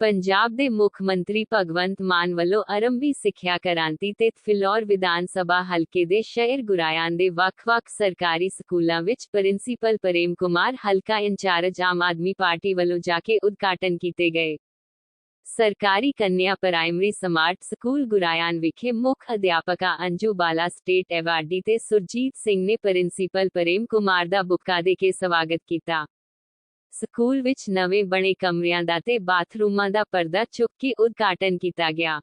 ਪੰਜਾਬ ਦੇ ਮੁੱਖ ਮੰਤਰੀ ਭਗਵੰਤ ਮਾਨ ਵੱਲੋਂ ਆਰੰਭੀ ਸਿੱਖਿਆ ਕ੍ਰਾਂਤੀ ਤੇ ਫਿਲੌਰ ਵਿਧਾਨ ਸਭਾ ਹਲਕੇ ਦੇ ਸ਼ਹਿਰ ਗੁਰਾਇਆਂ ਦੇ ਵੱਖ-ਵੱਖ ਸਰਕਾਰੀ ਸਕੂਲਾਂ ਵਿੱਚ ਪ੍ਰਿੰਸੀਪਲ ਪ੍ਰੇਮ ਕੁਮਾਰ ਹਲਕਾ ਇੰਚਾਰਜ ਆਮ ਆਦਮੀ ਪਾਰਟੀ ਵੱਲੋਂ ਜਾ ਕੇ ਉਦਘਾਟਨ ਕੀਤੇ ਗਏ। ਸਰਕਾਰੀ ਕੰਨਿਆ ਪ੍ਰਾਇਮਰੀ ਸਮਾਰਟ ਸਕੂਲ ਗੁਰਾਇਆਂ ਵਿਖੇ ਮੁੱਖ ਅਧਿਆਪਕਾ ਅੰਜੂ ਬਾਲਾ ਸਟੇਟ ਐਵਾਰਡੀ ਤੇ ਸੁਰਜੀਤ ਸਿੰਘ ਨੇ ਪ੍ਰਿੰਸੀਪਲ ਪ੍ਰੇਮ ਕੁਮਾਰ ਦਾ ਬੁੱਕਾ ਦੇ ਕੇ ਸਵਾਗਤ ਕੀਤਾ। ਸਕੂਲ ਵਿੱਚ ਨਵੇਂ ਬਣੇ ਕਮਰਿਆਂ ਦਾ ਤੇ ਬਾਥਰੂਮਾਂ ਦਾ ਪਰਦਾ ਚੁੱਕ ਕੇ ਉਦਘਾਟਨ ਕੀਤਾ ਗਿਆ।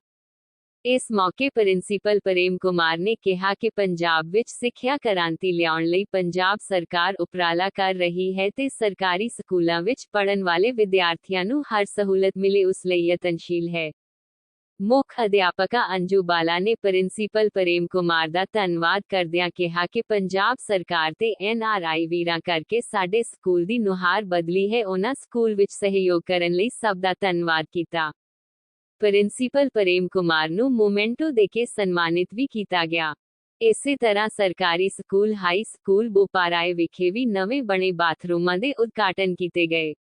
ਇਸ ਮੌਕੇ ਪ੍ਰਿੰਸੀਪਲ ਪ੍ਰੇਮ ਕੁਮਾਰ ਨੇ ਕਿਹਾ ਕਿ ਪੰਜਾਬ ਵਿੱਚ ਸਿੱਖਿਆ ਕ੍ਰਾਂਤੀ ਲਿਆਉਣ ਲਈ ਪੰਜਾਬ ਸਰਕਾਰ ਉਪਰਾਲਾ ਕਰ ਰਹੀ ਹੈ ਤੇ ਸਰਕਾਰੀ ਸਕੂਲਾਂ ਵਿੱਚ ਪੜ੍ਹਨ ਵਾਲੇ ਵਿਦਿਆਰਥੀਆਂ ਨੂੰ ਹਰ ਸਹੂਲਤ ਮਿਲੇ ਉਸ ਲਈ ਯਤਨਸ਼ੀਲ ਹੈ। ਮੁੱਖ ਅਧਿਆਪਕਾ ਅੰਜੂ ਬਾਲਾ ਨੇ ਪ੍ਰਿੰਸੀਪਲ ਪ੍ਰੇਮ ਕੁਮਾਰ ਦਾ ਧੰਨਵਾਦ ਕਰਦਿਆਂ ਕਿਹਾ ਕਿ ਪੰਜਾਬ ਸਰਕਾਰ ਤੇ ਐਨਆਰਆਈ ਵੀਰਾਂ ਕਰਕੇ ਸਾਡੇ ਸਕੂਲ ਦੀ ਨੁਹਾਰ ਬਦਲੀ ਹੈ। ਉਹਨਾਂ ਸਕੂਲ ਵਿੱਚ ਸਹਿਯੋਗ ਕਰਨ ਲਈ ਸਭ ਦਾ ਧੰਨਵਾਦ ਕੀਤਾ। ਪ੍ਰਿੰਸੀਪਲ ਪ੍ਰੇਮ ਕੁਮਾਰ ਨੂੰ ਮੋਮੈਂਟੋ ਦੇ ਕੇ ਸਨਮਾਨਿਤ ਵੀ ਕੀਤਾ ਗਿਆ। ਇਸੇ ਤਰ੍ਹਾਂ ਸਰਕਾਰੀ ਸਕੂਲ, ਹਾਈ ਸਕੂਲ, ਬੋਪਾਰਾਏ ਵਿਖੇ ਵੀ ਨਵੇਂ ਬਣੇ ਬਾਥਰੂਮਾਂ ਦੇ ਉਦਘਾਟਨ ਕੀਤੇ ਗਏ।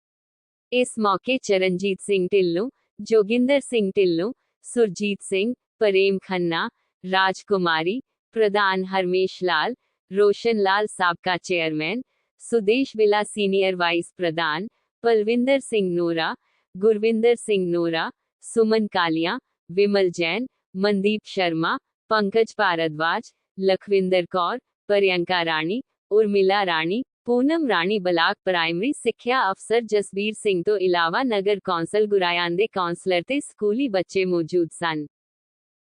ਇਸ ਮੌਕੇ ਚਰਨਜੀਤ ਸਿੰਘ ਢਿੱਲੋਂ, ਜੋਗਿੰਦਰ ਸਿੰਘ ਢਿੱਲੋਂ ਸੁਰਜੀਤ ਸਿੰਘ ਪ੍ਰੇਮ ਖੰਨਾ ਰਾਜਕੁਮਾਰੀ ਪ੍ਰਧਾਨ ਹਰਮੇਸ਼ ਲਾਲ ਰੋਸ਼ਨ ਲਾਲ ਸਾਬਕਾ chairman Sudesh Vila senior vice ਪ੍ਰਧਾਨ ਪਲਵਿੰਦਰ ਸਿੰਘ ਨੋਰਾ ਗੁਰਵਿੰਦਰ ਸਿੰਘ ਨੋਰਾ ਸੁਮਨ ਕਾਲੀਆ ਵਿਮਲ ਜੈਨ ਮਨਦੀਪ ਸ਼ਰਮਾ ਪੰਕਜ ਭਾਰਦਵਾਜ ਲਖਵਿੰਦਰ ਕੌਰ ਪ੍ਰਿਯੰਕਾ ਰਾਣੀ ਉਰਮਿਲਾ ਰਾਣੀ ਪੂਨਮ ਰਾਣੀ ਬਲਾਕ ਪ੍ਰਾਇਮਰੀ ਸਿੱਖਿਆ ਅਫਸਰ ਜਸਬੀਰ ਸਿੰਘ ਤੋਂ ਇਲਾਵਾ ਨਗਰ ਕੌਂਸਲ ਗੁਰਾਇਆਂ ਦੇ ਕੌਂਸਲਰ ਤੇ ਸਕੂਲੀ ਬੱਚੇ ਮੌਜੂਦ ਸਨ।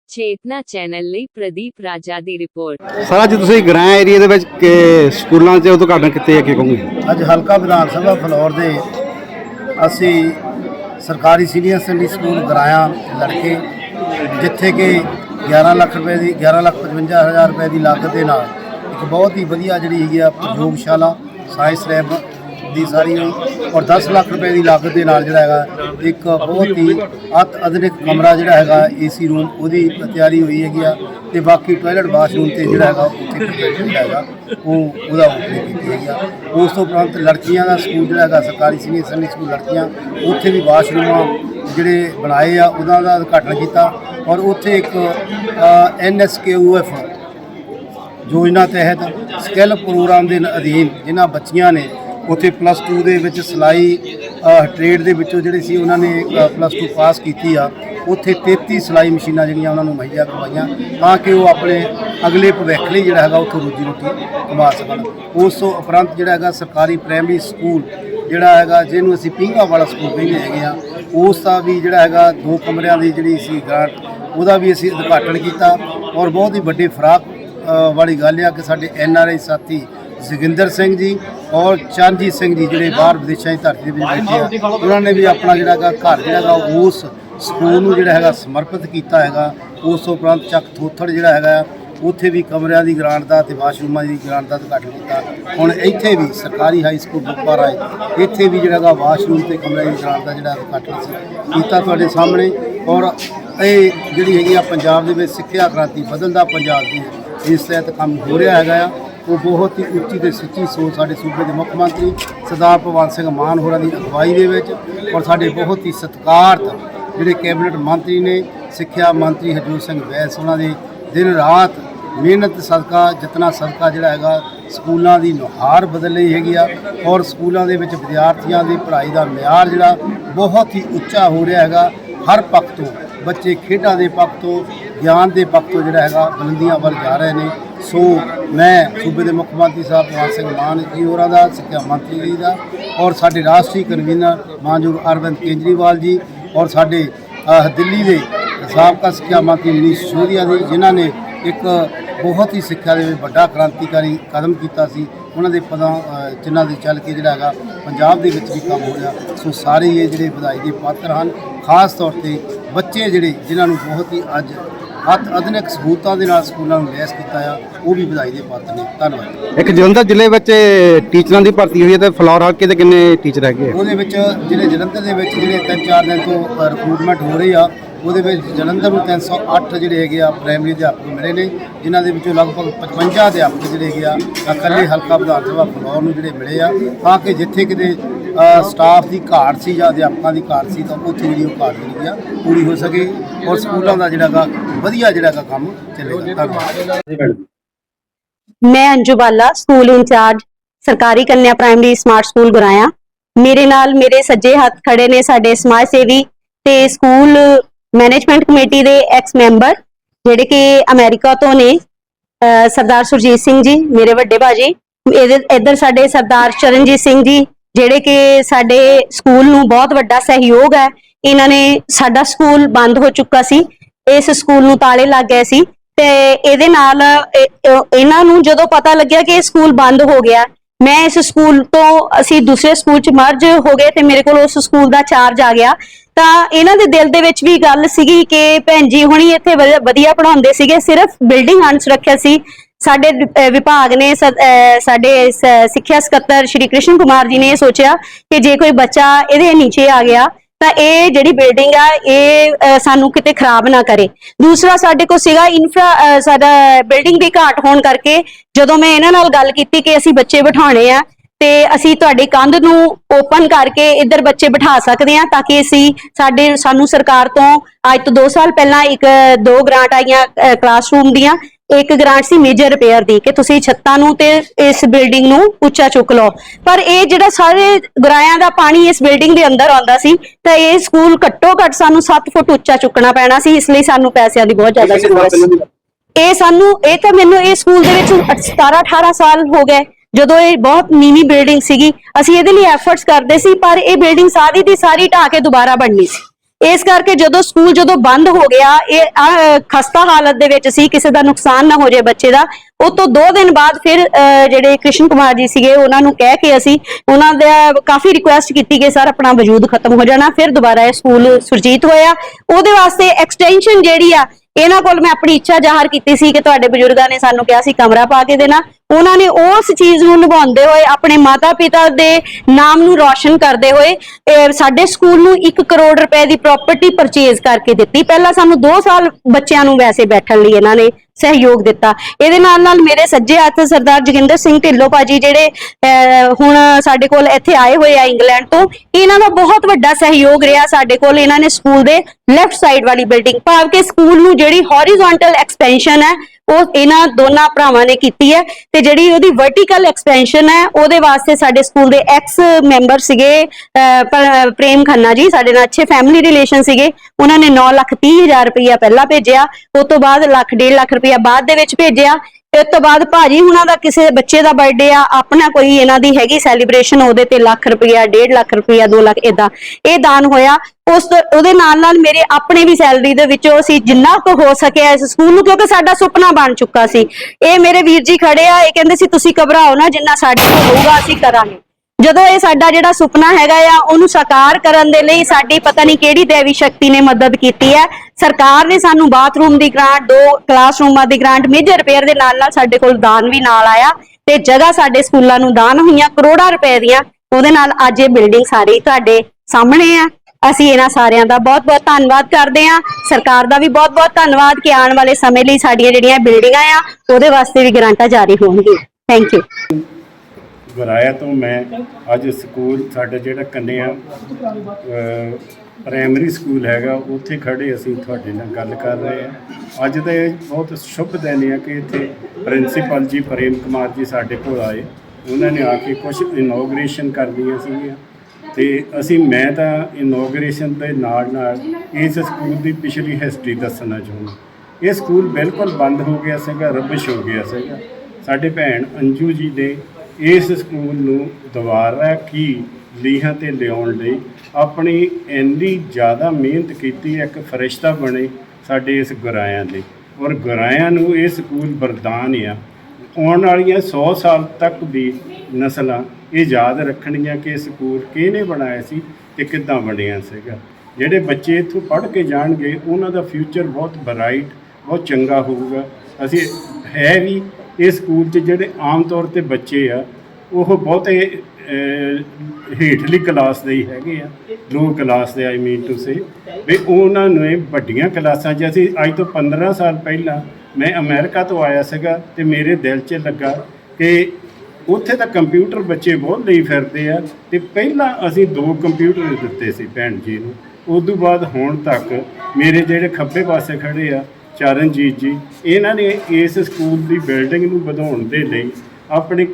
ਚੇਤਨਾ ਚੈਨਲ ਲਈ ਪ੍ਰਦੀਪ ਰਾਜਾ ਦੀ ਰਿਪੋਰਟ। ਸਾਰਾ ਜੀ ਤੁਸੀਂ ਗ੍ਰਾਂ ਏਰੀਆ ਦੇ ਵਿੱਚ ਕਿ ਸਕੂਲਾਂ 'ਚ ਉਦਘਾਟਨ ਕੀਤੇ ਆ ਕੀ ਕਹੋਗੇ? ਅੱਜ ਹਲਕਾ ਵਿਧਾਨ ਸਭਾ ਫਲੋਰ ਦੇ ਅਸੀਂ ਸਰਕਾਰੀ ਸੀਨੀਅਰ ਸੈਕੰਡਰੀ ਸਕੂਲ ਗਰਾਇਆ ਲੜਕੇ ਜਿੱਥੇ ਕਿ 11 ਲੱਖ ਰੁਪਏ ਦੀ 11 ਲੱਖ 55 ਹਜ਼ਾਰ ਰੁਪਏ ਦੀ ਲਾਗਤ ਦੇ ਨਾਲ ਇੱਕ ਬਹੁਤ ਹੀ ਵਧੀਆ ਜਿਹੜੀ ਹੈਗੀ ਆ ਪ੍ਰਯੋਗਸ਼ਾਲਾ ਸਾਇੰਸ ਲੈਬ ਦੀ ਸਾਰੀ ਔਰ 10 ਲੱਖ ਰੁਪਏ ਦੀ ਲਾਗਤ ਦੇ ਨਾਲ ਜਿਹੜਾ ਹੈਗਾ, ਇੱਕ ਬਹੁਤ ਹੀ ਅਤ ਆਧੁਨਿਕ ਕਮਰਾ ਜਿਹੜਾ ਹੈਗਾ, ਏਸੀ ਰੂਮ ਉਹਦੀ ਤਿਆਰੀ ਹੋਈ ਹੈਗੀ ਆ ਤੇ ਬਾਕੀ ਟਾਇਲਟ ਬਾਥਰੂਮ ਤੇ ਜਿਹੜਾ ਹੈਗਾ, ਉੱਥੇ ਪ੍ਰੋਜੈਕਟ ਜਿਹੜਾ ਹੈਗਾ, ਉਹ ਉਹਦਾ ਓਪਨਿੰਗ ਕੀਤੀ ਹੈਗੀ ਆ। ਉਸ ਤੋਂ ਉਪਰੰਤ ਲੜਕੀਆਂ ਦਾ ਸਕੂਲ ਜਿਹੜਾ ਹੈਗਾ, ਸਰਕਾਰੀ ਸੀਨੀਅਰ ਸੈਕੰਡਰੀ ਸਕੂਲ ਲੜਕੀਆਂ, ਉੱਥੇ ਵੀ ਵਾਸ਼ਰੂਮ ਜਿਹੜੇ ਬਣਾਏ ਆ, ਉਹਨਾਂ ਦਾ ਉਦਘਾਟਨ ਕੀਤਾ ਔਰ ਉੱਥੇ ਇੱਕ ਐਨਐਸਕੇਯੂਐਫ ਯੋਜਨਾ ਤਹਿਤ ਸਕਿੱਲ ਪ੍ਰੋਗਰਾਮ ਦੇ ਅਧੀਨ ਜਿਨ੍ਹਾਂ ਬੱਚੀਆਂ ਨੇ ਉੱਥੇ ਪਲੱਸ 2 ਦੇ ਵਿੱਚ ਸਿਲਾਈ ਟ੍ਰੇਡ ਦੇ ਵਿੱਚੋਂ ਜਿਹੜੇ ਸੀ ਉਹਨਾਂ ਨੇ ਪਲੱਸ 2 ਪਾਸ ਕੀਤੀ ਆ, ਉੱਥੇ 33 ਸਿਲਾਈ ਮਸ਼ੀਨਾਂ ਜਿਹੜੀਆਂ ਉਹਨਾਂ ਨੂੰ ਮੁਹੱਈਆ ਕਰਵਾਈਆਂ ਤਾਂ ਕਿ ਉਹ ਆਪਣੇ ਅਗਲੇ ਭਵਿੱਖ ਲਈ ਜਿਹੜਾ ਹੈਗਾ ਉੱਥੋਂ ਰੋਜੀ ਰੋਟੀ ਕਮਾ ਸਕਣ। ਉਸ ਤੋਂ ਉਪਰੰਤ ਜਿਹੜਾ ਹੈਗਾ ਸਰਕਾਰੀ ਪ੍ਰਾਇਮਰੀ ਸਕੂਲ ਜਿਹੜਾ ਹੈਗਾ, ਜਿਹਨੂੰ ਅਸੀਂ ਪਿੰਗਾ ਵਾਲਾ ਸਕੂਲ ਕਹਿੰਦੇ ਹੈਗੇ ਆ, ਉਸ ਦਾ ਵੀ ਜਿਹੜਾ ਹੈਗਾ ਦੋ ਕਮਰਿਆਂ ਦੀ ਜਿਹੜੀ ਸੀ ਗ੍ਰਾਂਟ ਉਹਦਾ ਵੀ ਅਸੀਂ ਉਦਘਾਟਨ ਕੀਤਾ ਔਰ ਬਹੁਤ ਹੀ ਵੱਡੇ ਫਰਾਕ ਵਾਲੀ ਗੱਲ ਆ ਕਿ ਸਾਡੇ ਐਨ ਆਰ ਆਈ ਸਾਥੀ ਜੋਗਿੰਦਰ ਸਿੰਘ ਜੀ ਔਰ ਚਰਨਜੀਤ ਸਿੰਘ ਜੀ ਜਿਹੜੇ ਬਾਹਰ ਵਿਦੇਸ਼ਾਂ ਦੀ ਧਰਤੀ ਦੇ ਵਿੱਚ ਬੈਠੇ ਆ, ਉਹਨਾਂ ਨੇ ਵੀ ਆਪਣਾ ਜਿਹੜਾ ਹੈਗਾ ਘਰ ਜਿਹੜਾ ਹੈਗਾ ਉਸ ਸਕੂਲ ਨੂੰ ਜਿਹੜਾ ਹੈਗਾ ਸਮਰਪਿਤ ਕੀਤਾ ਹੈਗਾ। ਉਸ ਤੋਂ ਉਪਰੰਤ ਚੱਕ ਥੋਥੜ ਜਿਹੜਾ ਹੈਗਾ, ਉੱਥੇ ਵੀ ਕਮਰਿਆਂ ਦੀ ਗ੍ਰਾਂਟ ਦਾ ਤੇ ਵਾਸ਼ਰੂਮਾਂ ਦੀ ਗ੍ਰਾਂਟ ਦਾ ਉਦਘਾਟਨ ਕੀਤਾ। ਹੁਣ ਇੱਥੇ ਵੀ ਸਰਕਾਰੀ ਹਾਈ ਸਕੂਲ ਬੁੱਕਪਾਰਾ ਹੈ, ਇੱਥੇ ਵੀ ਜਿਹੜਾ ਹੈਗਾ ਵਾਸ਼ਰੂਮ ਤੇ ਕਮਰਿਆਂ ਦੀ ਗ੍ਰਾਂਟ ਦਾ ਜਿਹੜਾ ਉਦਘਾਟਨ ਸੀ, ਕੀਤਾ ਤੁਹਾਡੇ ਸਾਹਮਣੇ। ਔਰ ਇਹ ਜਿਹੜੀ ਹੈਗੀ ਆ ਪੰਜਾਬ ਦੇ ਵਿੱਚ ਸਿੱਖਿਆ ਕ੍ਰਾਂਤੀ, ਬਦਲਦਾ ਪੰਜਾਬ ਦੀ ਇਸ ਤਹਿਤ ਕੰਮ ਹੋ ਰਿਹਾ ਹੈਗਾ ਆ। ਉਹ ਬਹੁਤ ਹੀ ਉੱਚੀ ਤੇ ਸੱਚੀ ਸੋਚ ਸਾਡੇ ਸੂਬੇ ਦੇ ਮੁੱਖ ਮੰਤਰੀ ਸਰਦਾਰ ਭਗਵੰਤ ਸਿੰਘ ਮਾਨ ਹੋਰਾਂ ਦੀ ਅਗਵਾਈ ਦੇ ਵਿੱਚ ਔਰ ਸਾਡੇ ਬਹੁਤ ਹੀ ਸਤਿਕਾਰਤ ਜਿਹੜੇ ਕੈਬਨਿਟ ਮੰਤਰੀ ਨੇ, ਸਿੱਖਿਆ ਮੰਤਰੀ ਹਰਜੋਤ ਸਿੰਘ ਵੈਸ ਉਹਨਾਂ ਦੇ ਦਿਨ ਰਾਤ ਮਿਹਨਤ, ਸਦਕਾ ਜਿਤਨਾ ਸਦਕਾ ਜਿਹੜਾ ਹੈਗਾ, ਸਕੂਲਾਂ ਦੀ ਨੁਹਾਰ ਬਦਲ ਰਹੀ ਹੈਗੀ ਆ ਔਰ ਸਕੂਲਾਂ ਦੇ ਵਿੱਚ ਵਿਦਿਆਰਥੀਆਂ ਦੀ ਪੜ੍ਹਾਈ ਦਾ ਮਿਆਰ ਜਿਹੜਾ ਬਹੁਤ ਹੀ ਉੱਚਾ ਹੋ ਰਿਹਾ ਹੈਗਾ। ਹਰ ਪੱਖ ਤੋਂ, ਬੱਚੇ ਖੇਡਾਂ ਦੇ ਪੱਖ ਤੋਂ ਗਿਆਨ ਦੇ ਪੱਖ ਤੋਂ ਜਿਹੜਾ ਹੈਗਾ ਬੁਲੰਦੀਆਂ ਵੱਲ ਜਾ ਰਹੇ ਨੇ। ਸੋ ਮੈਂ ਸੂਬੇ ਦੇ ਮੁੱਖ ਮੰਤਰੀ ਸਾਹਿਬ ਭਗਵੰਤ ਸਿੰਘ ਮਾਨ ਜੀ ਹੋਰਾਂ ਦਾ ਸਿੱਖਿਆ ਮੰਤਰੀ ਜੀ ਦਾ ਔਰ ਸਾਡੇ ਰਾਸ਼ਟਰੀ ਕਨਵੀਨਰ ਮਾਨਯੋਗ ਅਰਵਿੰਦ ਕੇਜਰੀਵਾਲ ਜੀ ਔਰ ਸਾਡੇ ਦਿੱਲੀ ਦੇ ਸਾਬਕਾ ਸਿੱਖਿਆ ਮੰਤਰੀ ਮਨੀਸ਼ ਸੋਧੀਆ ਜੀ ਜਿਨ੍ਹਾਂ ਨੇ ਇੱਕ ਬਹੁਤ ਹੀ ਸਿੱਖਿਆ ਦੇ ਵਿੱਚ ਵੱਡਾ ਕ੍ਰਾਂਤੀਕਾਰੀ ਕਦਮ ਕੀਤਾ ਸੀ। ਉਹਨਾਂ ਦੇ ਪਦਾਂ ਅਹ, ਜਿਨ੍ਹਾਂ ਦੇ ਚੱਲ ਕੇ ਜਿਹੜਾ ਹੈਗਾ ਪੰਜਾਬ ਦੇ ਵਿੱਚ ਵੀ ਕੰਮ ਹੋ ਰਿਹਾ। ਸੋ ਸਾਰੇ ਇਹ ਜਿਹੜੇ ਵਧਾਈ ਦੇ ਪਾਤਰ ਹਨ ਖਾਸ ਤੌਰ ਤੇ ਬੱਚੇ ਜਿਹੜੇ ਜਿਨ੍ਹਾਂ ਨੂੰ ਬਹੁਤ ਹੀ ਅੱਜ ਹੱਥ ਆਧੁਨਿਕ ਸਹੂਲਤਾਂ ਦੇ ਨਾਲ ਸਕੂਲਾਂ ਨੂੰ ਲੈਸ ਕੀਤਾ ਆ ਉਹ ਵੀ ਵਧਾਈ ਦੇ ਪਾਤਰ ਨੇ। ਧੰਨਵਾਦ। ਇੱਕ ਜਲੰਧਰ ਜ਼ਿਲ੍ਹੇ ਵਿੱਚ ਟੀਚਰਾਂ ਦੀ ਭਰਤੀ ਹੋਈ ਹੈ ਤੇ ਫਲੋਰ ਹਲਕੇ ਦੇ ਕਿੰਨੇ ਟੀਚਰ ਹੈਗੇ ਆ? ਉਹਦੇ ਵਿੱਚ ਜਿਹੜੇ ਜਲੰਧਰ ਦੇ ਵਿੱਚ ਜਿਹੜੇ ਤਿੰਨ ਚਾਰ ਦਿਨ ਤੋਂ ਰਿਕਰੂਟਮੈਂਟ ਹੋ ਰਹੀ ਆ ਉਹਦੇ ਵਿੱਚ ਜਲੰਧਰ ਨੂੰ 308 ਜਿਹੜੇ ਹੈਗੇ ਆ ਪ੍ਰਾਇਮਰੀ ਅਧਿਆਪਕ ਮਿਲੇ ਨੇ ਜਿਨ੍ਹਾਂ ਦੇ ਵਿੱਚੋਂ ਲਗਭਗ 55 ਅਧਿਆਪਕ ਜਿਹੜੇ ਹੈਗੇ ਆ ਇਕੱਲੇ ਹਲਕਾ ਵਿਧਾਨ ਸਭਾ ਫਲੋਰ ਨੂੰ ਜਿਹੜੇ ਮਿਲੇ ਆ ਤਾਂ ਕਿ ਜਿੱਥੇ ਕਿਤੇ ਸਟਾਫ ਦੀ ਘਾਟ ਸੀ ਜਾਂ ਅਧਿਆਪਕਾਂ ਦੀ ਘਾਟ ਸੀ ਤਾਂ ਉੱਥੇ ਜਿਹੜੀ ਉਹ ਘਾਟ ਜਿਹੜੀ ਆ, ਪੂਰੀ ਹੋ ਸਕੇ ਔਰ ਸਕੂਲਾਂ ਦਾ ਜਿਹੜਾ ਵਧੀਆ ਜਿਹੜਾ ਕੰਮ ਚੱਲੇਗਾ ਧੰਨਵਾਦ। ਮੈਂ ਅੰਜੂ ਬਾਲਾ, ਸਕੂਲ ਇੰਚਾਰਜ, ਸਰਕਾਰੀ ਕੰਨਿਆ ਪ੍ਰਾਇਮਰੀ ਸਮਾਰਟ ਸਕੂਲ ਗੁਰਾਇਆ। ਮੇਰੇ ਨਾਲ ਮੇਰੇ ਸੱਜੇ ਹੱਥ ਖੜੇ ਨੇ ਸਾਡੇ ਸਮਾਜ ਸੇਵੀ ਤੇ ਸਕੂਲ ਮੈਨੇਜਮੈਂਟ ਕਮੇਟੀ ਦੇ ਐਕਸ ਮੈਂਬਰ ਜਿਹੜੇ ਕਿ ਅਮਰੀਕਾ ਤੋਂ ਨੇ ਸਰਦਾਰ ਸੁਰਜੀਤ ਸਿੰਘ ਜੀ, ਮੇਰੇ ਵੱਡੇ ਭਾਜੀ। ਇਹਦੇ, ਇੱਧਰ ਸਾਡੇ ਸਰਦਾਰ ਚਰਨਜੀਤ ਸਿੰਘ ਜੀ ਜਿਹੜੇ ਕਿ ਸਾਡੇ ਸਕੂਲ ਨੂੰ ਬਹੁਤ ਵੱਡਾ ਸਹਿਯੋਗ ਹੈ, ਇਹਨਾਂ ਨੇ ਸਾਡਾ ਸਕੂਲ ਬੰਦ ਹੋ ਚੁੱਕਾ ਸੀ, ਇਸ ਸਕੂਲ ਨੂੰ ਤਾਲੇ ਲੱਗ ਗਏ ਸੀ ਤੇ ਇਹਦੇ ਨਾਲ ਇਹਨਾਂ ਨੂੰ ਜਦੋਂ ਪਤਾ ਲੱਗਿਆ ਕਿ ਇਹ ਸਕੂਲ ਬੰਦ ਹੋ ਗਿਆ, ਮੈਂ ਇਸ ਸਕੂਲ ਤੋਂ ਅਸੀਂ ਦੂਸਰੇ ਸਕੂਲ ਚ ਮਰਜ ਹੋ ਗਏ ਤੇ ਮੇਰੇ ਕੋਲ ਉਸ ਸਕੂਲ ਦਾ ਚਾਰਜ ਆ ਗਿਆ। ਤਾਂ ਇਹਨਾਂ ਦੇ ਦਿਲ ਦੇ ਵਿੱਚ ਵੀ ਗੱਲ ਸੀਗੀ ਕਿ ਭੈਣ ਜੀ ਹੁਣੀ ਇੱਥੇ ਵਧ- ਵਧੀਆ ਪੜਾਉਂਦੇ ਸੀਗੇ, ਸਿਰਫ ਬਿਲਡਿੰਗ ਅਨਸੁਰੱਖਿਅਤ ਸੀ। ਸਾਡੇ ਵਿਭਾਗ ਨੇ ਸਾਡੇ ਸਿੱਖਿਆ ਸਕੱਤਰ ਸ਼੍ਰੀ ਕ੍ਰਿਸ਼ਨ ਕੁਮਾਰ ਜੀ ਨੇ ਇਹ ਸੋਚਿਆ ਕਿ ਜੇ ਕੋਈ ਬੱਚਾ ਇਹਦੇ ਨੀਚੇ ਆ ਗਿਆ, ਤਾਂ ਇਹ ਜਿਹੜੀ ਬਿਲਡਿੰਗ ਆ, ਇਹ ਸਾਨੂੰ ਕਿਤੇ ਖਰਾਬ ਨਾ ਕਰੇ। ਦੂਸਰਾ ਸਾਡੇ ਕੋਲ ਸੀਗਾ ਇਨਫਰਾ ਸਾਡਾ ਬਿਲਡਿੰਗ ਦੀ ਘਾਟ ਹੋਣ ਕਰਕੇ ਜਦੋਂ ਮੈਂ ਇਹਨਾਂ ਨਾਲ ਗੱਲ ਕੀਤੀ ਕਿ ਅਸੀਂ ਬੱਚੇ ਬਿਠਾਉਣੇ ਆ, ਤੇ ਅਸੀਂ ਤੁਹਾਡੀ ਕੰਧ ਨੂੰ ਓਪਨ ਕਰਕੇ ਇੱਧਰ ਬੱਚੇ ਬਿਠਾ ਸਕਦੇ ਆ ਤਾਂ ਕਿ ਅਸੀਂ ਸਾਡੇ, ਸਾਨੂੰ ਸਰਕਾਰ ਤੋਂ ਅੱਜ ਤੋਂ 2 ਸਾਲ ਪਹਿਲਾਂ ਇੱਕ, ਦੋ ਗ੍ਰਾਂਟ ਆਈਆਂ ਕਲਾਸਰੂਮ ਦੀਆਂ ਇੱਕ ਗ੍ਰਾਂਟ ਸੀ ਮੇਜਰ ਰਿਪੇਅਰ ਦੀ ਕਿ ਤੁਸੀਂ ਛੱਤਾਂ ਨੂੰ ਤੇ ਇਸ ਬਿਲਡਿੰਗ ਨੂੰ ਉੱਚਾ ਚੁੱਕ ਲਓ। ਪਰ ਇਹ ਜਿਹੜਾ ਸਾਰੇ ਗਰਾਇਆਂ ਦਾ ਪਾਣੀ ਇਸ ਬਿਲਡਿੰਗ ਦੇ ਅੰਦਰ ਆਉਂਦਾ ਸੀ ਤਾਂ ਇਹ ਸਕੂਲ ਘੱਟੋ ਘੱਟ ਸਾਨੂੰ 7 ਫੁੱਟ ਉੱਚਾ ਚੁੱਕਣਾ ਪੈਣਾ ਸੀ ਇਸ ਲਈ ਸਾਨੂੰ ਪੈਸਿਆਂ ਦੀ ਬਹੁਤ ਜ਼ਿਆਦਾ ਜ਼ਰੂਰਤ ਸੀ। ਇਹ ਸਾਨੂੰ ਇਹ ਤਾਂ ਮੈਨੂੰ ਇਹ ਸਕੂਲ ਦੇ ਵਿੱਚ 17 18 ਸਾਲ ਹੋ ਗਏ ਜਦੋਂ ਇਹ ਬਹੁਤ ਨੀਵੀਂ ਬਿਲਡਿੰਗ ਸੀਗੀ। ਅਸੀਂ ਇਹਦੇ ਲਈ ਐਫਰਟਸ ਕਰਦੇ ਸੀ ਪਰ ਇਹ ਬਿਲਡਿੰਗ ਸਾਰੀ ਦੀ ਸਾਰੀ ਢਾਹ ਕੇ ਦੁਬਾਰਾ ਬਣਨੀ ਸੀ। ਇਸ ਕਰਕੇ ਜਦੋਂ ਸਕੂਲ ਜਦੋਂ ਬੰਦ ਹੋ ਗਿਆ, ਇਹ ਖਸਤਾ ਹਾਲਤ ਦੇ ਵਿੱਚ ਸੀ, ਕਿਸੇ ਦਾ ਨੁਕਸਾਨ ਨਾ ਹੋ ਜਾਏ ਬੱਚੇ ਦਾ ਉਹ ਤੋਂ 2 ਦਿਨ ਬਾਅਦ ਫਿਰ ਜਿਹੜੇ ਕ੍ਰਿਸ਼ਨ ਕੁਮਾਰ ਜੀ ਸੀਗੇ, ਉਹਨਾਂ ਨੂੰ ਕਹਿ ਕੇ ਅਸੀਂ, ਉਹਨਾਂ ਦਾ ਕਾਫੀ ਰਿਕੁਐਸਟ ਕੀਤੀ ਕਿ ਸਰ ਆਪਣਾ ਵਜੂਦ ਖਤਮ ਹੋ ਜਾਣਾ, ਫਿਰ ਦੁਬਾਰਾ ਇਹ ਸਕੂਲ ਸੁਰਜੀਤ ਹੋਇਆ। ਉਹਦੇ ਵਾਸਤੇ ਐਕਸਟੈਂਸ਼ਨ ਜਿਹੜੀ ਆ, ਇਹਨਾਂ ਕੋਲ ਮੈਂ ਆਪਣੀ ਇੱਛਾ ਜ਼ਾਹਰ ਕੀਤੀ ਸੀ ਕਿ ਤੁਹਾਡੇ ਬਜ਼ੁਰਗਾਂ ਨੇ ਸਾਨੂੰ ਕਿਹਾ ਸੀ ਕਮਰਾ ਪਾ ਕੇ ਦੇਣਾ। ਉਹਨਾਂ ਨੇ ਉਸ ਚੀਜ਼ ਨੂੰ ਨਿਭਾਉਂਦੇ ਹੋਏ, ਆਪਣੇ ਮਾਤਾ-ਪਿਤਾ ਦੇ ਨਾਮ ਨੂੰ ਰੌਸ਼ਨ ਕਰਦੇ ਹੋਏ ਸਾਡੇ ਸਕੂਲ ਨੂੰ 1 ਕਰੋੜ ਰੁਪਏ ਦੀ ਪ੍ਰਾਪਰਟੀ ਪਰਚੇਜ਼ ਕਰਕੇ ਦਿੱਤੀ। ਪਹਿਲਾਂ ਸਾਨੂੰ 2 ਸਾਲ ਬੱਚਿਆਂ ਨੂੰ ਵੈਸੇ ਬੈਠਣ ਲਈ ਇਹਨਾਂ ਨੇ ਸਹਿਯੋਗ ਦਿੱਤਾ। ਇਹਦੇ ਨਾਲ ਨਾਲ ਮੇਰੇ ਸੱਜੇ ਹੱਥ ਸਰਦਾਰ ਜੋਗਿੰਦਰ ਸਿੰਘ ਢਿੱਲੋਂ ਭਾਜੀ ਜਿਹੜੇ ਹੁਣ ਸਾਡੇ ਕੋਲ ਇੱਥੇ ਆਏ ਹੋਏ ਆ ਇੰਗਲੈਂਡ ਤੋਂ, ਇਹਨਾਂ ਦਾ ਬਹੁਤ ਵੱਡਾ ਸਹਿਯੋਗ ਰਿਹਾ ਸਾਡੇ ਕੋਲ। ਇਹਨਾਂ ਨੇ ਸਕੂਲ ਦੇ ਲੈਫਟ ਸਾਈਡ ਵਾਲੀ ਬਿਲਡਿੰਗ ਭਾਵ ਕਿ ਸਕੂਲ ਨੂੰ ਜਿਹੜੀ ਹੌਰੀਜ਼ੌਂਟਲ ਐਕਸਪੈਂਸ਼ਨ ਹੈ ਉਹ ਇਹਨਾਂ ਦੋਨਾਂ ਭਰਾਵਾਂ ਨੇ ਕੀਤੀ ਹੈ ਤੇ ਜਿਹੜੀ ਉਹਦੀ ਵਰਟੀਕਲ ਐਕਸਪੈਂਸ਼ਨ ਹੈ ਉਹਦੇ ਵਾਸਤੇ ਸਾਡੇ ਸਕੂਲ ਦੇ ਐਕਸ ਮੈਂਬਰ ਸੀਗੇ ਅਹ, ਪ੍ਰੇਮ ਖੰਨਾ ਜੀ ਸਾਡੇ ਨਾਲ ਅੱਛੇ ਫੈਮਿਲੀ ਰਿਲੇਸ਼ਨ ਸੀਗੇ। ਉਹਨਾਂ ਨੇ 9 ਲੱਖ 30 ਹਜ਼ਾਰ ਰੁਪਇਆ ਪਹਿਲਾਂ ਭੇਜਿਆ ਉਸ ਤੋਂ ਬਾਅਦ ਲੱਖ ਡੇਢ ਲੱਖ ਰੁਪਇਆ ਬਾਅਦ ਦੇ ਵਿੱਚ ਭੇਜਿਆ। ਇਸ ਤੋਂ ਬਾਅਦ ਭਾਜੀ ਹੁਣਾਂ ਦਾ ਕਿਸੇ ਬੱਚੇ ਦਾ ਬਰਥਡੇ ਆ, ਆਪਣਾ ਕੋਈ ਇਹਨਾਂ ਦੀ ਹੈਗੀ ਸੈਲੀਬ੍ਰੇਸ਼ਨ ਉਹਦੇ ਤੇ ਲੱਖ ਰੁਪਇਆ ਡੇਢ ਲੱਖ ਰੁਪਇਆ 2 ਲੱਖ ਇਦਾਂ ਇਹ ਦਾਨ ਹੋਇਆ। ਉਸ ਤੋਂ, ਉਹਦੇ ਨਾਲ ਨਾਲ ਮੇਰੇ ਆਪਣੇ ਵੀ ਸੈਲਰੀ ਦੇ ਵਿੱਚੋਂ ਅਸੀਂ ਜਿੰਨਾ ਕੁ ਹੋ ਸਕਿਆ ਇਸ ਸਕੂਲ ਨੂੰ, ਕਿਉਂਕਿ ਸਾਡਾ ਸੁਪਨਾ ਬਣ ਚੁੱਕਾ ਸੀ। ਇਹ ਮੇਰੇ ਵੀਰ ਜੀ ਖੜੇ ਆ, ਇਹ ਕਹਿੰਦੇ ਸੀ, ਤੁਸੀਂ ਘਬਰਾਓ ਨਾ, ਜਿੰਨਾ ਸਾਡੇ ਕੋਲ ਹੋਊਗਾ, ਅਸੀਂ ਕਰਾਂਗੇ। ਜਦੋਂ ਇਹ ਸਾਡਾ ਜਿਹੜਾ ਸੁਪਨਾ ਹੈਗਾ ਆ, ਉਹਨੂੰ ਸਾਕਾਰ ਕਰਨ ਦੇ ਲਈ ਸਾਡੀ ਪਤਾ ਨਹੀਂ ਕਿਹੜੀ ਦੇਵੀ ਸ਼ਕਤੀ ਨੇ ਮਦਦ ਕੀਤੀ ਹੈ। ਸਰਕਾਰ ਨੇ ਸਾਨੂੰ ਬਾਥਰੂਮ ਦੀ ਗ੍ਰਾਂਟ ਦੋ ਕਲਾਸਰੂਮਾਂ ਦੀ ਗ੍ਰਾਂਟ ਮੇਜਰ ਰਿਪੇਅਰ ਦੇ ਨਾਲ ਨਾਲ ਸਾਡੇ ਕੋਲ ਦਾਨ ਵੀ ਨਾਲ ਆਇਆ ਤੇ ਜਗ੍ਹਾ ਸਾਡੇ ਸਕੂਲਾਂ ਨੂੰ ਦਾਨ ਹੋਈਆਂ, ਕਰੋੜਾਂ ਰੁਪਏ ਦੀਆਂ। ਉਹਦੇ ਨਾਲ ਅੱਜ ਇਹ ਬਿਲਡਿੰਗ ਸਾਰੀ ਤੁਹਾਡੇ ਸਾਹਮਣੇ ਆ। ਅਸੀਂ ਇਹਨਾਂ ਸਾਰਿਆਂ ਦਾ ਬਹੁਤ-ਬਹੁਤ ਧੰਨਵਾਦ ਕਰਦੇ ਹਾਂ। ਸਰਕਾਰ ਦਾ ਵੀ ਬਹੁਤ-ਬਹੁਤ ਧੰਨਵਾਦ ਕਿ ਆਉਣ ਵਾਲੇ ਸਮੇਂ ਲਈ ਸਾਡੀਆਂ ਜਿਹੜੀਆਂ ਬਿਲਡਿੰਗਾਂ ਆ, ਉਹਦੇ ਵਾਸਤੇ ਵੀ ਗ੍ਰਾਂਟਾਂ ਜਾਰੀ ਹੋਣਗੀਆਂ। ਥੈਂਕ ਯੂ ਗੁਰਾਇਆ ਤੋਂ ਮੈਂ ਅੱਜ ਸਕੂਲ ਸਾਡਾ ਜਿਹੜਾ ਕੰਨਿਆ ਪ੍ਰਾਇਮਰੀ ਸਕੂਲ ਹੈਗਾ, ਉੱਥੇ ਖੜੇ ਅਸੀਂ ਤੁਹਾਡੇ ਨਾਲ ਗੱਲ ਕਰ ਰਹੇ ਹਾਂ। ਅੱਜ ਦਾ ਇਹ ਬਹੁਤ ਸ਼ੁਭ ਦਿਨ ਹੈ ਕਿ ਇੱਥੇ ਪ੍ਰਿੰਸੀਪਲ ਜੀ ਪ੍ਰੇਮ ਕੁਮਾਰ ਜੀ ਸਾਡੇ ਕੋਲ ਆਏ। ਉਹਨਾਂ ਨੇ ਆ ਕੇ ਕੁਝ ਇਨੋਗ੍ਰੇਸ਼ਨ ਕਰਨੀਆਂ ਸੀਗੀਆਂ। ਤੇ ਅਸੀਂ, ਮੈਂ ਤਾਂ ਇਨੋਗ੍ਰੇਸ਼ਨ ਦੇ ਨਾਲ ਨਾਲ ਇਸ ਸਕੂਲ ਦੀ ਪਿਛਲੀ ਹਿਸਟਰੀ ਦੱਸਣਾ ਚਾਹੁੰਦਾ। ਇਹ ਸਕੂਲ ਬਿਲਕੁਲ ਬੰਦ ਹੋ ਗਿਆ ਸੀਗਾ ਰਬਿਸ਼ ਹੋ ਗਿਆ ਸੀਗਾ। ਸਾਡੇ ਭੈਣ ਅੰਜੂ ਜੀ ਦੇ ਇਸ ਸਕੂਲ ਨੂੰ ਦੁਬਾਰਾ ਕੀ ਲੀਹਾਂ ਤੇ ਲਿਆਉਣ ਲਈ ਆਪਣੀ ਇੰਨੀ ਜ਼ਿਆਦਾ ਮਿਹਨਤ ਕੀਤੀ, ਇੱਕ ਫਰਿਸ਼ਤਾ ਬਣੇ ਸਾਡੇ ਇਸ ਗੁਰਾਇਆਂ ਦੇ ਔਰ ਗੁਰਾਇਆਂ ਨੂੰ ਇਹ ਸਕੂਲ ਵਰਦਾਨ ਆ। ਆਉਣ ਵਾਲੀਆਂ 100 ਸਾਲ ਤੱਕ ਦੀ ਨਸਲਾਂ ਇਹ ਯਾਦ ਰੱਖਣਗੀਆਂ ਕਿ ਇਹ ਸਕੂਲ ਕਿਹਨੇ ਬਣਾਇਆ ਸੀ ਤੇ ਕਿੱਦਾਂ ਬਣਿਆ ਸੀਗਾ। ਜਿਹੜੇ ਬੱਚੇ ਇੱਥੋਂ ਪੜ੍ਹ ਕੇ ਜਾਣਗੇ, ਉਹਨਾਂ ਦਾ ਫਿਊਚਰ ਬਹੁਤ ਬਰਾਈਟ, ਬਹੁਤ ਚੰਗਾ ਹੋਊਗਾ। ਅਸੀਂ ਹੈ ਵੀ ਇਹ ਸਕੂਲ 'ਚ ਜਿਹੜੇ ਆਮ ਤੌਰ ਤੇ ਬੱਚੇ ਆ, ਉਹ ਬਹੁਤੇ ਹੇਠਲੀ ਕਲਾਸ ਦੇ ਹੀ ਹੈਗੇ ਆ। ਲੋ ਕਲਾਸ ਦੇ ਆਈ ਮੀਨ ਟੂ ਸੇ ਵੀ ਉਹਨਾਂ ਨੇ ਵੱਡੀਆਂ ਕਲਾਸਾਂ 'ਚ ਅਸੀਂ ਅੱਜ ਤੋਂ 15 ਸਾਲ ਪਹਿਲਾਂ ਮੈਂ ਅਮਰੀਕਾ ਤੋਂ ਆਇਆ ਸੀਗਾ ਤੇ ਮੇਰੇ ਦਿਲ 'ਚ ਲੱਗਾ ਕਿ ਉੱਥੇ ਤਾਂ ਕੰਪਿਊਟਰ ਬੱਚੇ ਬਹੁਤ ਲਈ ਫਿਰਦੇ ਆ ਤੇ ਪਹਿਲਾਂ ਅਸੀਂ ਦੋ ਕੰਪਿਊਟਰ ਦਿੱਤੇ ਸੀ ਭੈਣ ਜੀ ਨੂੰ। ਉਸ ਤੋਂ ਬਾਅਦ ਹੁਣ ਤੱਕ ਮੇਰੇ ਜਿਹੜੇ ਖੱਬੇ ਪਾਸੇ ਖੜੇ ਆ ਚਰਨਜੀਤ ਜੀ ਇਹਨਾਂ ਨੇ ਇਸ ਸਕੂਲ ਦੀ ਬਿਲਡਿੰਗ ਨੂੰ ਵਧਾਉਣ ਦੇ ਲਈ ਆਪਣੀ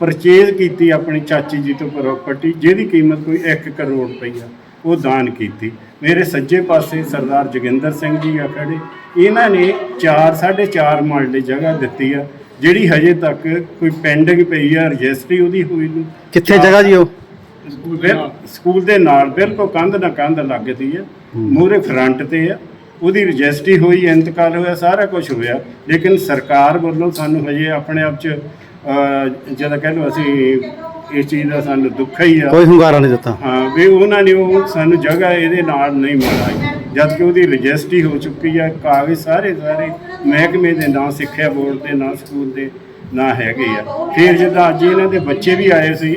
ਪਰਚੇਜ਼ ਕੀਤੀ ਆਪਣੀ ਚਾਚੀ ਜੀ ਤੋਂ ਪ੍ਰਾਪਰਟੀ ਜਿਹਦੀ ਕੀਮਤ ਕੋਈ 1 ਕਰੋੜ ਰੁਪਈਆ ਉਹ ਦਾਨ ਕੀਤੀ। ਮੇਰੇ ਸੱਜੇ ਪਾਸੇ ਸਰਦਾਰ ਜੋਗਿੰਦਰ ਸਿੰਘ ਜੀ ਆ ਖੜੇ। ਇਹਨਾਂ ਨੇ 4 4.5 ਮਰਲੇ ਜਗ੍ਹਾ ਦਿੱਤੀ ਆ ਜਿਹੜੀ ਹਜੇ ਤੱਕ ਕੋਈ ਪੈਂਡਿੰਗ ਪਈ ਆ ਰਜਿਸਟਰੀ ਉਹਦੀ ਹੋਈ ਨੂੰ ਕਿੱਥੇ ਜਗ੍ਹਾ ਜੀ ਉਹ? ਸਕੂਲ ਦੇ ਨਾਲ ਬਿਲਕੁਲ ਕੰਧ ਨਾਲ ਕੰਧ ਲੱਗਦੀ ਆ। ਮੂਰੇ ਫਰੰਟ ਤੇ ਆ। ਉਹਦੀ ਰਜਿਸਟਰੀ ਹੋਈ ਇੰਤਕਾਲ ਹੋਇਆ ਸਾਰਾ ਕੁਝ ਹੋਇਆ। ਲੇਕਿਨ ਸਰਕਾਰ ਵੱਲੋਂ ਸਾਨੂੰ ਹਜੇ ਆਪਣੇ ਆਪ ਚ ਜਦੋਂ ਕਹਿ ਲਓ ਅਸੀਂ ਇਸ ਚੀਜ਼ ਦਾ ਸਾਨੂੰ ਦੁੱਖ ਹੀ ਆ। ਕੋਈ ਹੁੰਗਾਰਾ ਨਹੀਂ ਦਿੱਤਾ। ਹਾਂ ਵੀ ਉਹਨਾਂ ਨੇ ਉਹ ਸਾਨੂੰ ਜਗ੍ਹਾ ਇਹਦੇ ਨਾਲ ਨਹੀਂ ਮਿਲਾਈ ਜਦ ਕਿ ਉਹਦੀ ਰਜਿਸਟਰੀ ਹੋ ਚੁੱਕੀ ਆ ਕਾਗਜ਼ ਸਾਰੇ ਸਾਰੇ ਮਹਿਕਮੇ ਦੇ ਨਾਂ ਸਿੱਖਿਆ ਬੋਰਡ ਦੇ ਨਾਂ ਸਕੂਲ ਦੇ ਨਾਂ ਹੈਗੇ ਆ। ਫਿਰ ਜਦੋਂ ਅੱਜ ਇਹਨਾਂ ਦੇ ਬੱਚੇ ਵੀ ਆਏ ਸੀ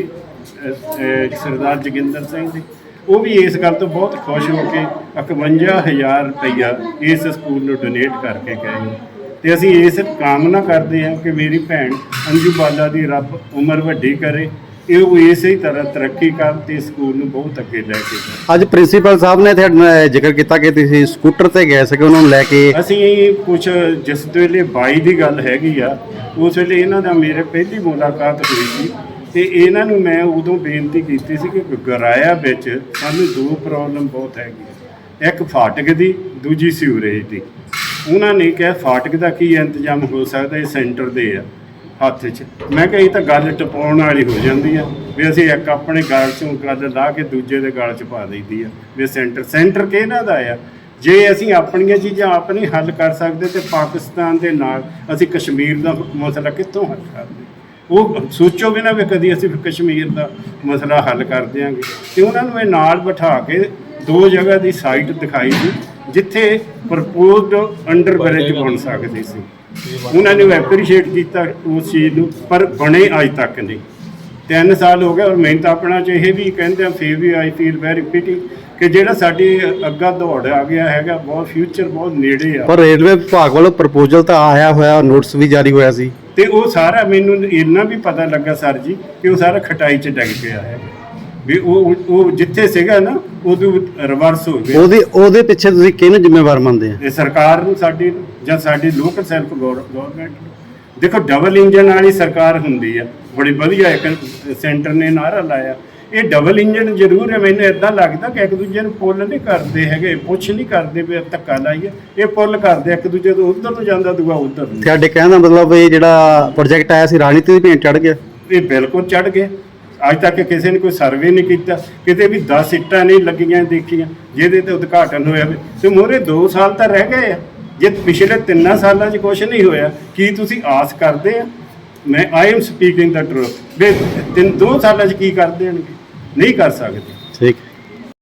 ਸਰਦਾਰ ਜੋਗਿੰਦਰ ਸਿੰਘ ਜੀ। ਉਹ ਵੀ ਇਸ ਗੱਲ ਤੋਂ ਬਹੁਤ ਖੁਸ਼ ਹੋ ਕੇ 51000 ਰੁਪਈਆ ਇਸ ਸਕੂਲ ਨੂੰ ਡੋਨੇਟ ਕਰਕੇ ਗਏ ਤੇ ਅਸੀਂ ਇਸ ਕਾਮਨਾ ਕਰਦੇ ਹਾਂ ਕਿ ਮੇਰੀ ਭੈਣ ਅੰਜੂ ਬਾਲਾ ਦੀ ਰੱਬ ਉਮਰ ਵੱਡੀ ਕਰੇ। ਇਹ ਉਹ ਇਸੇ ਹੀ ਤਰ੍ਹਾਂ ਤਰੱਕੀ ਕਰਨ ਤੇ ਸਕੂਲ ਨੂੰ ਬਹੁਤ ਅੱਗੇ ਲੈ ਕੇ ਅੱਜ ਪ੍ਰਿੰਸੀਪਲ ਸਾਹਿਬ ਨੇ ਤੁਹਾਡੇ ਜ਼ਿਕਰ ਕੀਤਾ ਕਿ ਤੁਸੀਂ ਸਕੂਟਰ ਤੇ ਗਏ ਸੀਗੇ ਉਹਨਾਂ ਨੂੰ ਲੈ ਕੇ ਅਸੀਂ ਕੁਝ ਜਿਸ ਵੇਲੇ 22 ਦੀ ਗੱਲ ਹੈਗੀ ਆ ਉਸ ਵੇਲੇ ਇਹਨਾਂ ਦਾ ਮੇਰੇ ਪਹਿਲੀ ਮੁਲਾਕਾਤ ਹੋਈ ਸੀ। ਤੇ ਇਹਨਾਂ ਨੂੰ ਮੈਂ ਉਦੋਂ ਬੇਨਤੀ ਕੀਤੀ ਸੀ ਕਿ ਗਰਾਇਆ ਵਿੱਚ ਸਾਨੂੰ ਦੋ ਪ੍ਰੋਬਲਮ ਬਹੁਤ ਹੈਗੀਆਂ। ਇੱਕ ਫਾਟਕ ਦੀ, ਦੂਜੀ ਸੀਵਰੇਜ ਦੀ। ਉਹਨਾਂ ਨੇ ਕਿਹਾ, ਫਾਟਕ ਦਾ ਕੀ ਇੰਤਜ਼ਾਮ ਹੋ ਸਕਦਾ ਇਹ ਸੈਂਟਰ ਦੇ ਆ, ਹੱਥ 'ਚ। ਮੈਂ ਕਿਹਾ, ਇਹ ਤਾਂ ਗੱਲ ਟਪਾਉਣ ਵਾਲੀ ਹੋ ਜਾਂਦੀ ਆ। ਵੀ ਅਸੀਂ ਇੱਕ ਆਪਣੇ ਗਲ 'ਚੋਂ ਗੱਲ ਲਾ ਕੇ ਦੂਜੇ ਦੇ ਗਲ 'ਚ ਪਾ ਦਈਦੀ ਆ। ਵੀ ਸੈਂਟਰ ਸੈਂਟਰ ਕਿਹਨਾਂ ਦਾ ਆ? ਜੇ ਅਸੀਂ ਆਪਣੀਆਂ ਚੀਜ਼ਾਂ ਆਪ ਨਹੀਂ ਹੱਲ ਕਰ ਸਕਦੇ ਤੇ ਪਾਕਿਸਤਾਨ ਦੇ ਨਾਲ ਅਸੀਂ ਕਸ਼ਮੀਰ ਦਾ ਮਸਲਾ ਕਿੱਥੋਂ ਹੱਲ ਕਰਦੇ ਉਹ ਸੋਚੋ ਵੀ ਨਾ ਵੀ ਕਦੀ ਅਸੀਂ ਕਸ਼ਮੀਰ ਦਾ ਮਸਲਾ ਹੱਲ ਕਰ ਦਿਆਂਗੇ। ਤੇ ਉਹਨਾਂ ਨੂੰ ਇਹ ਨਾਲ ਬਿਠਾ ਕੇ ਦੋ ਜਗ੍ਹਾ ਦੀ ਸਾਈਟ ਦਿਖਾਈ ਸੀ, ਜਿੱਥੇ ਪ੍ਰਪੋਜ਼ਡ ਅੰਡਰ ਬ੍ਰਿਜ ਬਣ ਸਕਦੇ ਸੀ। ਉਹਨਾਂ ਨੇ ਐਪਰੀਸ਼ੀਏਟ ਕੀਤਾ ਉਸ ਚੀਜ਼ ਨੂੰ, ਪਰ ਬਣੇ ਅਜ ਤੱਕ ਨਹੀਂ। ਤਿੰਨ ਸਾਲ ਹੋ ਗਏ ਔਰ ਮੈਂ ਤਾਂ ਆਪਣਾ ਚ ਇਹ ਵੀ ਕਹਿੰਦੇ ਆ, ਫੇਰ ਵੀ ਆਈ ਫੀਲ ਵੈਰੀ ਪਿਟੀ ਕਿ ਜਿਹੜਾ ਸਾਡੀ ਅੱਗਾ ਦੌੜ ਆ ਗਿਆ ਹੈਗਾ, ਬਹੁਤ ਫਿਊਚਰ ਬਹੁਤ ਨੇੜੇ ਆ। ਪਰ ਰੇਲਵੇ ਵਿਭਾਗ ਵੱਲੋਂ ਪ੍ਰਪੋਜ਼ਲ ਤਾਂ ਆਇਆ ਹੋਇਆ ਨੋਟਿਸ ਵੀ ਜਾਰੀ ਹੋਇਆ ਸੀ। ਤੇ ਉਹ ਸਾਰਾ ਮੈਨੂੰ ਇੰਨਾ ਵੀ ਪਤਾ ਲੱਗਾ ਸਰ ਜੀ ਕਿ ਉਹ ਸਾਰਾ ਖਟਾਈ 'ਚ ਡਿੱਗ ਪਿਆ ਹੈ। ਵੀ ਉਹ ਉਹ ਜਿੱਥੇ ਸੀਗਾ ਨਾ ਉਦੋਂ ਰਿਵਰਸ ਹੋ ਗਿਆ। ਉਹਦੇ ਉਹਦੇ ਪਿੱਛੇ ਤੁਸੀਂ ਕਿਹਨੂੰ ਜ਼ਿੰਮੇਵਾਰ ਮੰਨਦੇ ਆ? ਇਹ ਸਰਕਾਰ ਨੂੰ ਸਾਡੀ ਜਾਂ ਸਾਡੀ ਲੋਕਲ ਸੈਲਫ ਗਵਰਨਮੈਂਟ ਦੇਖੋ ਡਬਲ ਇੰਜਨ ਵਾਲੀ ਸਰਕਾਰ ਹੁੰਦੀ ਆ। ਬੜੀ ਵਧੀਆ ਇੱਕ ਸੈਂਟਰ ਨੇ ਨਾਰਾ ਲਾਇਆ। ਇਹ ਡਬਲ ਇੰਜਨ ਜ਼ਰੂਰ ਹੈ ਮੈਨੂੰ ਇਦਾਂ ਲੱਗਦਾ ਕਿ ਇੱਕ ਦੂਜੇ ਨੂੰ ਪੁੱਲ ਨਹੀਂ ਕਰਦੇ ਹੈਗੇ ਪੁੱਛ ਨਹੀਂ ਕਰਦੇ ਵੀ ਧੱਕਾ ਲਾਈਏ। ਇਹ ਪੁੱਲ ਕਰਦੇ ਇੱਕ ਦੂਜੇ ਤੋਂ ਉਧਰ ਨੂੰ ਜਾਂਦਾ ਦੂਆ ਉਧਰ ਨੂੰ। ਤੁਹਾਡੇ ਕਹਿਣ ਦਾ ਮਤਲਬ ਇਹ ਜਿਹੜਾ ਪ੍ਰੋਜੈਕਟ ਆਇਆ ਸੀ ਰਾਜਨੀਤੀ ਦੀ ਭੇਂਟ ਚੜ ਗਿਆ। ਇਹ ਬਿਲਕੁਲ ਚੜ ਗਏ ਅੱਜ ਤੱਕ ਕਿਸੇ ਨੇ ਕੋਈ ਸਰਵੇ ਨਹੀਂ ਕੀਤਾ। ਕਿਤੇ ਵੀ 10 ਇੱਟਾਂ ਨਹੀਂ ਲੱਗੀਆਂ ਦੇਖੀਆਂ ਜਿਹਦੇ ਤੇ ਉਦਘਾਟਨ ਹੋਇਆ ਤੇ ਮੋਰੇ 2 ਸਾਲ ਤਾਂ ਰਹਿ ਗਏ ਆ। ਜੇ ਪਿਛਲੇ 3 ਸਾਲਾਂ 'ਚ ਕੁਝ ਨਹੀਂ ਹੋਇਆ ਕੀ ਤੁਸੀਂ ਆਸ ਕਰਦੇ ਆ? ਮੈਂ I am speaking the truth ਵੀ ਤਿੰਨ 2 ਸਾਲਾਂ 'ਚ ਕੀ ਕਰ ਦੇਣਗੇ? ਨਹੀਂ ਕਰ ਸਕਦੇ। ਠੀਕ।